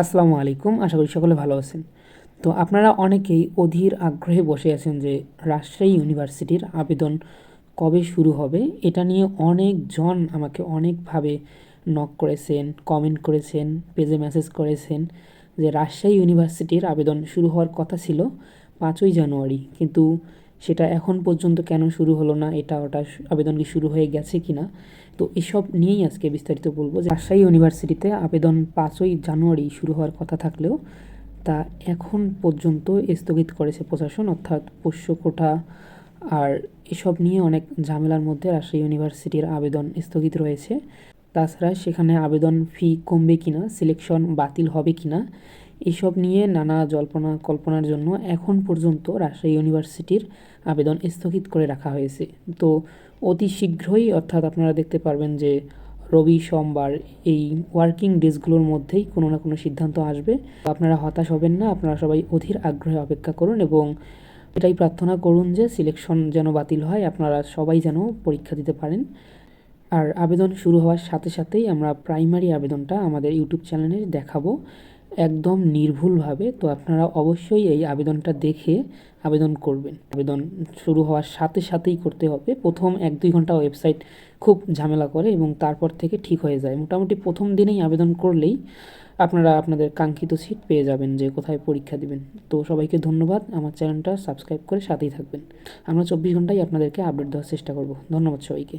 আসসালামু আলাইকুম, আশা করি সকলে ভালো আছেন। তো আপনারা অনেকেই অধীর আগ্রহে বসে আছেন যে রাজশাহী ইউনিভার্সিটির আবেদন কবে শুরু হবে, এটা নিয়ে অনেকজন আমাকে অনেকভাবে নক করেছেন কমেন্ট করেছেন পেজে মেসেজ করেছেন যে রাজশাহী ইউনিভার্সিটির আবেদন শুরু হওয়ার কথা ছিল পাঁচই জানুয়ারি। কিন্তু সেটা এখন পর্যন্ত কেন শুরু হলো না, এটা ওটা আবেদন কি শুরু হয়ে গেছে কি না তো এসব নিয়েই আজকে বিস্তারিত বলব যে রাজশাহী ইউনিভার্সিটিতে আবেদন পাঁচই জানুয়ারি শুরু হওয়ার কথা থাকলেও তা এখন পর্যন্ত স্থগিত করেছে প্রশাসন, অর্থাৎ পোষ্য কোটা আর এসব নিয়ে অনেক ঝামেলার মধ্যে রাজশাহী ইউনিভার্সিটির আবেদন স্থগিত রয়েছে। তাছাড়া সেখানে আবেদন ফি কমবে কিনা, সিলেকশন বাতিল হবে কিনা এসব নিয়ে নানা জল্পনা কল্পনার জন্য এখন পর্যন্ত রাজশাহী ইউনিভার্সিটির আবেদন স্থগিত করে রাখা হয়েছে। তো অতি শীঘ্রই, অর্থাৎ আপনারা দেখতে পারবেন যে রবি সোমবার এই ওয়ার্কিং ডেজগুলোর মধ্যেই কোনো না কোনো সিদ্ধান্ত আসবে। আপনারা হতাশ হবেন না, আপনারা সবাই অধীর আগ্রহে অপেক্ষা করুন এবং এটাই প্রার্থনা করুন যে সিলেকশন যেন বাতিল হয়, আপনারা সবাই যেন পরীক্ষা দিতে পারেন। আর আবেদন শুরু হওয়ার সাথে সাথেই আমরা প্রাইমারি আবেদনটা আমাদের ইউটিউব চ্যানেলে দেখাবো। একদম নির্ভুলভাবে, তো আপনারা অবশ্যই এই আবেদনটা দেখে আবেদন করবেন। আবেদন শুরু হওয়ার সাথে সাথেই করতে হবে। প্রথম এক দুই ঘণ্টা ওয়েবসাইট খুব ঝামেলা করে এবং তারপর থেকে ঠিক হয়ে যায়। মোটামুটি প্রথম দিনেই আবেদন করলেই আপনারা আপনাদের কাঙ্ক্ষিত সিট পেয়ে যাবেন যে কোথায় পরীক্ষা দিবেন। তো সবাইকে ধন্যবাদ। আমার চ্যানেলটা সাবস্ক্রাইব করে সাথেই থাকবেন। আমরা চব্বিশ ঘন্টায় আপনাদেরকে আপডেট দেওয়ার চেষ্টা করব। ধন্যবাদ সবাইকে।